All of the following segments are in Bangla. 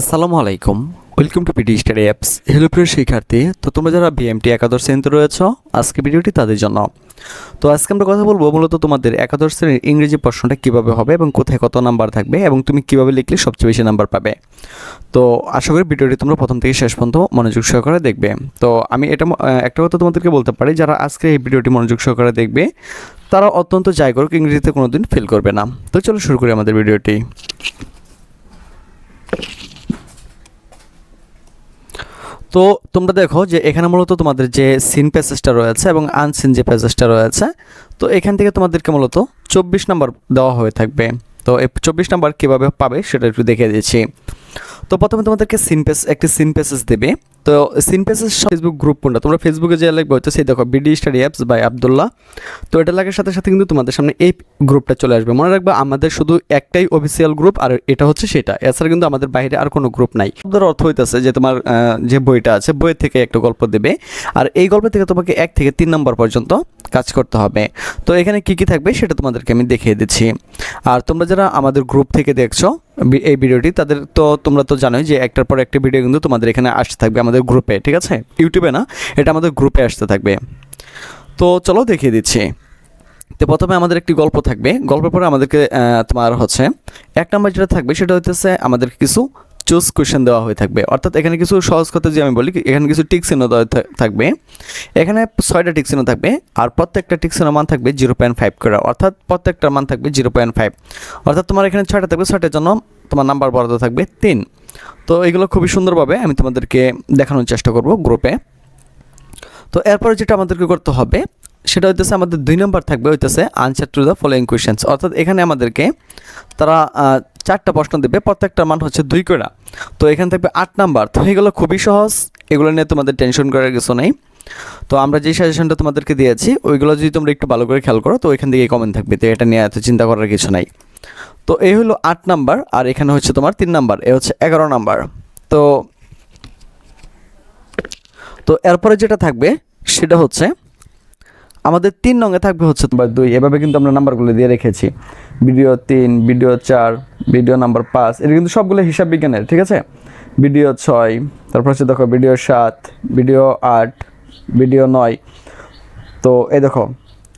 আসসালামু আলাইকুম। Welcome to PD study apps hello প্রিয় শিক্ষার্থী, তো তোমরা যারা বিএমটি একাদশ শ্রেণীতে রয়েছে, আজকে ভিডিওটি তাদের জন্য। তো আজকে আমরা কথা বলব মূলত তোমাদের একাদশ শ্রেণির ইংরেজি প্রশ্নটা কীভাবে হবে এবং কোথায় কত নাম্বার থাকবে এবং তুমি কীভাবে লিখলে সবচেয়ে বেশি নাম্বার পাবে। তো আশা করি ভিডিওটি তোমরা প্রথম থেকে শেষ পর্যন্ত মনোযোগ সহকারে দেখবে। তো আমি এটা একটা কথা তোমাদেরকে বলতে পারি, যারা আজকে এই ভিডিওটি মনোযোগ সহকারে দেখবে, তারা অত্যন্ত যাই করুক, ইংরেজিতে কোনোদিন ফেল করবে না। তো চলো শুরু করি আমাদের ভিডিওটি। তো তোমরা দেখো যে এখানে মূলত তোমাদের যে সিন প্যাসেজটা রয়েছে এবং আনসিন যে প্যাসেজটা রয়েছে, তো এখান থেকে তোমাদেরকে মূলত চব্বিশ নাম্বার দেওয়া হয়ে থাকবে। তো এই চব্বিশ নাম্বার কীভাবে পাবে সেটা একটু দেখে দিচ্ছি। তো প্রথমে তোমাদেরকে সিন পেস একটি সিন প্যাসেজ দেবে। তো সিন প্যাসেজ ফেসবুক গ্রুপ কোনটা? তোমরা ফেসবুকে যে লিখবে হচ্ছে সেই দেখো BD study apps by Abdullah তো এটা লাগার সাথে সাথে কিন্তু তোমাদের সামনে এই গ্রুপটা চলে আসবে। মনে রাখবে, আমাদের শুধু একটাই অফিসিয়াল গ্রুপ আর এটা হচ্ছে সেটা। এছাড়া কিন্তু আমাদের বাইরে আর কোনো গ্রুপ নাই। শব্দের অর্থ হইতেছে যে তোমার যে বইটা আছে, বইয়ের থেকে একটা গল্প দেবে। আর এই গল্প থেকে তোমাকে এক থেকে তিন নম্বর পর্যন্ত কাজ করতে হবে। তো এখানে কি কি থাকবে, সেটা তোমাদেরকে আমি দেখিয়ে দিচ্ছি। আর তোমরা যারা আমাদের গ্রুপ থেকে দেখছ এই ভিডিওটি তাদের তো তোমরা তো জানোই যে একটার পর একটা ভিডিও কিন্তু তোমাদের এখানে আসতে থাকবে আমাদের গ্রুপে, ঠিক আছে? ইউটিউবে না, এটা আমাদের গ্রুপে আসতে থাকবে। তো চলো দেখিয়ে দিচ্ছি। তো প্রথমে আমাদের একটি গল্প থাকবে। গল্পের পরে আমাদেরকে তোমার হচ্ছে, এক নম্বর যেটা থাকবে সেটা হচ্ছে আমাদের কিছু চুজ কোয়েশ্চেন দেওয়া হয়ে থাকবে। অর্থাৎ এখানে কিছু সহজ কথা যে আমি বলি, এখানে কিছু টিক চিহ্ন দেওয়া থাকবে। এখানে ছয়টা টিক চিহ্ন থাকবে আর প্রত্যেকটা টিক চিহ্ন মান থাকবে জিরো পয়েন্ট ফাইভ করে। অর্থাৎ প্রত্যেকটার মান থাকবে জিরো পয়েন্ট ফাইভ অর্থাৎ তোমার এখানে ছয়টা থাকবে, ছয়টার জন্য তোমার নাম্বার বরাদ্দ থাকবে তিন। তো এগুলো খুবই সুন্দরভাবে আমি তোমাদেরকে দেখানোর চেষ্টা করব গ্রুপে তো এরপরে যেটা আমাদেরকে করতে হবে, সেটা হইতেছে আমাদের দুই নম্বর থাকবে, হইতেছে answer to the following questions অর্থাৎ এখানে আমাদেরকে তারা চারটা প্রশ্ন দেবে, প্রত্যেকটার মান হচ্ছে দুই করে তো এখান থাকবে আট নাম্বার, তো এগুলো খুবই সহজ। এগুলো নিয়ে তোমাদের টেনশন করার কিছু নেই। তো আমরা যে সাজেশনটা তোমাদেরকে দিয়েছি, ওইগুলো যদি তোমরা একটু ভালো করে খেয়াল করো, তো এখান থেকে কমেন্ট থাকবে। তো এটা নিয়ে এত চিন্তা করার কিছু নাই। তো এই হলো আট নাম্বার, আর এখানে হচ্ছে তোমার তিন নাম্বার, এ হচ্ছে এগারো নাম্বার। তো তো এরপরে যেটা থাকবে, সেটা হচ্ছে আমাদের তিন রঙে থাকবে হচ্ছে তোমার দুই, এভাবে কিন্তু আমরা নাম্বারগুলো দিয়ে রেখেছি। ভিডিও তিন, ভিডিও চার ভিডিও নাম্বার পাঁচ। এটা কিন্তু সবগুলো হিসাব বিজ্ঞানের, ঠিক আছে? ভিডিও ছয়, তারপর হচ্ছে দেখো ভিডিও সাত, ভিডিও আট, ভিডিও নয়। তো এই দেখো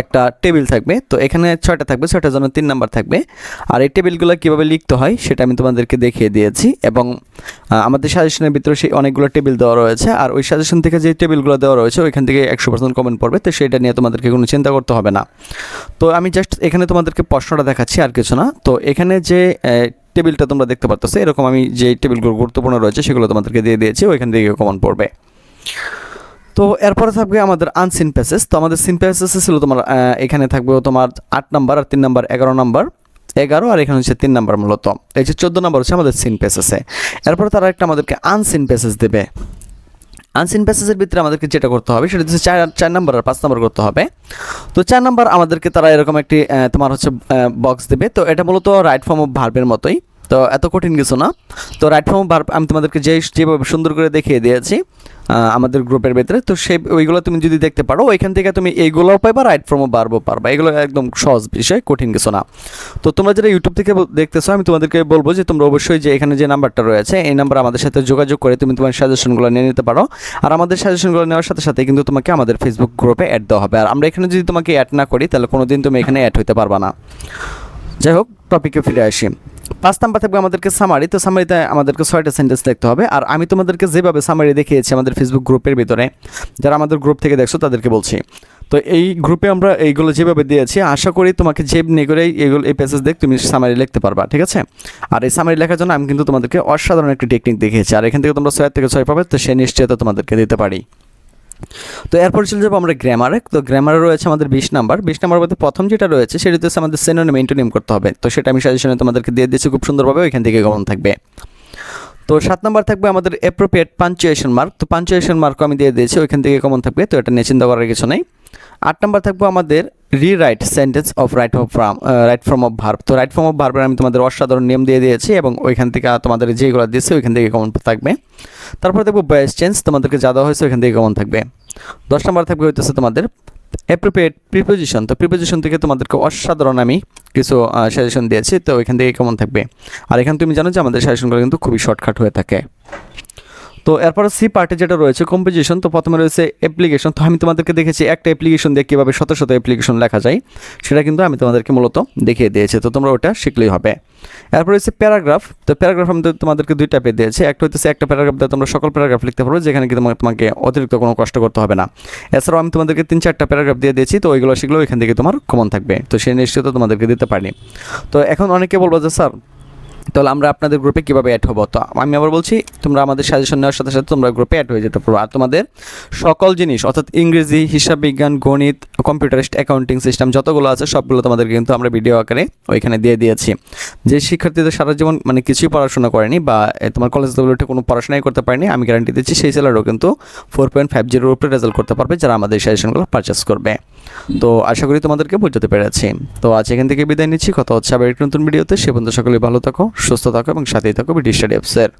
একটা টেবিল থাকবে। তো এখানে ছয়টা থাকবে, ছয়টার জন্য তিন নাম্বার থাকবে। আর এই টেবিলগুলো কীভাবে লিখতে হয় সেটা আমি তোমাদেরকে দেখিয়ে দিয়েছি এবং আমাদের সাজেশনের ভিতরে সেই অনেকগুলো টেবিল দেওয়া রয়েছে। আর ওই সাজেশন থেকে যে টেবিলগুলো দেওয়া রয়েছে, ওইখান থেকে একশো পার্সেন্ট কমেন্ট পড়বে। তো সেটা নিয়ে তোমাদেরকে কোনো চিন্তা করতে হবে না। তো আমি জাস্ট এখানে তোমাদেরকে প্রশ্নটা দেখাচ্ছি, আর কিছু না। তো এখানে যে টেবিলটা তোমরা দেখতে পাচ্ছ এরকম আমি যে টেবিলগুলো গুরুত্বপূর্ণ রয়েছে সেগুলো তোমাদেরকে দিয়ে দিয়েছি, ওইখান থেকে কমন পড়বে। তো এরপরে থাকবে আমাদের আনসিন প্যাসেজ তো আমাদের সিন প্যাসেজ ছিল তোমার এখানে থাকবে তোমার আট নাম্বার আর তিন নাম্বার, এগারো নাম্বার, এগারো আর এখানে হচ্ছে তিন নাম্বার মূলত। এই যে চোদ্দ নাম্বার হচ্ছে আমাদের সিন প্যাসেসে এরপরে তারা একটা আমাদেরকে আনসিন প্যাসেজ দেবে। আনসিন প্যাসেজের ভিতরে আমাদেরকে যেটা করতে হবে, সেটা হচ্ছে চার চার নাম্বার আর পাঁচ নাম্বার করতে হবে। তো চার নাম্বার আমাদেরকে তারা এরকম একটি তোমার হচ্ছে বক্স দেবে। তো এটা মূলত রাইট ফর্ম অফ ভার্বের মতোই। তো এত কঠিন কিছু না। তো রাইট ফর্ম ভার্ব আমি তোমাদেরকে যে যেভাবে সুন্দর করে দেখিয়ে দিয়েছি আমাদের গ্রুপের ভেতরে। তো সেই ওইগুলো তুমি যদি দেখতে পারো, ওইখান থেকে তুমি এইগুলোও পাইবা রাইট ফ্রমও পারব পারবা। এগুলো একদম সহজ বিষয়, কঠিন কিছু না। তো তোমরা যারা ইউটিউব থেকে দেখতেছো, আমি তোমাদেরকে বলব যে তোমরা অবশ্যই যে এখানে যে নাম্বারটা রয়েছে, এই নাম্বার আমাদের সাথে যোগাযোগ করে তুমি তোমার সাজেশনগুলো নিয়ে নিতে পারো। আর আমাদের সাজেশনগুলো নেওয়ার সাথে সাথে কিন্তু তোমাকে আমাদের ফেসবুক গ্রুপে অ্যাড দেওয়া হবে। আর আমরা এখানে যদি তোমাকে অ্যাড না করি, তাহলে কোনো দিন তুমি এখানে অ্যাড হতে পারবা না। যাই হোক টপিকে ফিরে আসি। পাঁচ নাম্বার থাকবে আমাদেরকে সামারি তো সামারিতে আমাদেরকে ছয়টা সেন্টেন্স লিখতে হবে। আর আমি তোমাদেরকে যেভাবে সামারি দেখিয়েছি আমাদের ফেসবুক গ্রুপের ভিতরে, যারা আমাদের গ্রুপ থেকে দেখছ তাদেরকে বলছি। তো এই গ্রুপে আমরা এইগুলো যেভাবে দিয়েছি, আশা করি তোমাকে যে নিয়ে এইগুলো এই প্যাসেজ দেখ, তুমি সামারি লিখতে পারবা, ঠিক আছে? আর এই সামারি লেখার জন্য আমি কিন্তু তোমাদেরকে অসাধারণ একটি টেকনিক দেখিয়েছি। আর এখান থেকে তোমরা ছয় থেকে ছয় পাবে, তো সে নিশ্চয়তা তোমাদেরকে দিতে পারি। তো এরপর চলে যাব আমরা গ্রামারে তো গ্রামারে রয়েছে আমাদের বিশ নাম্বার। বিশ নাম্বার মধ্যে প্রথম যেটা রয়েছে, সেটা হচ্ছে আমাদের সেনোনিম ইন্টোনিম করতে হবে। তো সেটা আমি সাজেশনে তোমাদেরকে দিয়ে দিচ্ছি, খুব সুন্দরভাবে ওইখান থেকে গমন থাকবে। তো সাত নাম্বার থাকবে আমাদের অ্যাপ্রোপ্রিয়েট পাঞ্চুয়েশন মার্ক তো পাঞ্চুয়েশন মার্কও আমি দিয়ে দিয়েছি, ওইখান থেকে কমন থাকবে, তো এটা নিয়ে চিন্তা করার কিছু নেই। আট নাম্বার থাকবে আমাদের rewrite sentence of right of from right form of verb তো রাইট ফর্ম অফ ভার্বের আমি তোমাদের অসাধারণ নিয়ম দিয়ে দিয়েছি এবং ওইখান থেকে তোমাদের যেগুলো দিয়েছে ওইখান থেকে কমন থাকবে। তারপর দেখব বয়েস চেঞ্জ তোমাদেরকে যা দেওয়া হয়েছে ওইখান থেকে কমন থাকবে। দশ নম্বর থাকবে হইতেছে তোমাদের অ্যাপ্রোপ্রিয়েট প্রিপোজিশন তো প্রিপোজিশন থেকে তোমাদেরকে অসাধারণ আমি কিছু সাজেশন দিয়েছি, তো ওইখান থেকে কেমন থাকবে। আর এখানে তুমি জানো যে আমাদের সাজেশনগুলো কিন্তু খুবই শর্টকাট হয়ে থাকে। তো এরপর সি পার্টে যেটা রয়েছে কম্পোজিশন তো প্রথমে রয়েছে অ্যাপ্লিকেশন তো আমি তোমাদেরকে দেখেছি, একটা অ্যাপ্লিকেশন দিয়ে কীভাবে শত শত অ্যাপ্লিকেশন লেখা যায়, সেটা কিন্তু আমি তোমাদেরকে মূলত দেখিয়ে দিয়েছি। তো তোমরা ওটা শিখলেই হবে। এরপর রয়েছে প্যারাগ্রাফ, তো প্যারাগ্রাফ আমি তোমাদেরকে দুই টাইপের দিয়েছি। একটা হচ্ছে একটা প্যারাগ্রাফ দিয়ে তোমরা সকল প্যারাগ্রাফ লিখতে পারো, যেখানে কি তোমাকে অতিরিক্ত কোনো কষ্ট করতে হবে না। এছাড়াও আমি তোমাদেরকে তিন চারটা প্যারাগ্রাফ দিয়ে দিয়েছি, তো ওইগুলো শিখলেও এখান থেকে তোমার কমন থাকবে। তো সেই নিশ্চিত তোমাদেরকে দিতে পারি তো এখন অনেকে বলব যে, স্যার তাহলে আমরা আপনাদের গ্রুপে কীভাবে অ্যাড হব? তো আমি আবার বলছি, তোমরা আমাদের সাজেশন নেওয়ার সাথে সাথে তোমরা গ্রুপে অ্যাড হয়ে যেতে পারো। আর তোমাদের সকল জিনিস, অর্থাৎ ইংরেজি, হিসাব বিজ্ঞান, গণিত কম্পিউটারিস্ট অ্যাকাউন্টিং সিস্টেম যতগুলো আছে, সবগুলো তোমাদেরকে কিন্তু আমরা ভিডিও আকারে ওইখানে দিয়ে দিয়েছি। যে শিক্ষার্থীদের সারা জীবন মানে কিছুই পড়াশোনা করেনি বা তোমার কলেজ লেভেলে কোনো পড়াশোনাই করতে পারেনি, আমি গ্যারান্টি দিচ্ছি সেই ছেলেরাও কিন্তু ফোর পয়েন্ট ফাইভ জিরোর উপরে রেজাল্ট করতে পারবে যারা আমাদের সাজেশনগুলো পারচেস করবে। তো আশা করি তোমাদেরকে বোঝাতে পেরেছি। তো আজ এখান থেকে বিদায় নিচ্ছি। কথা হচ্ছে আবার একটি নতুন ভিডিওতে সে পর্যন্ত সকলে ভালো থাকো। সুস্থ থাকো এবং সাথেই থাকো ব্রিটিশ স্টাডি অ্যাপসের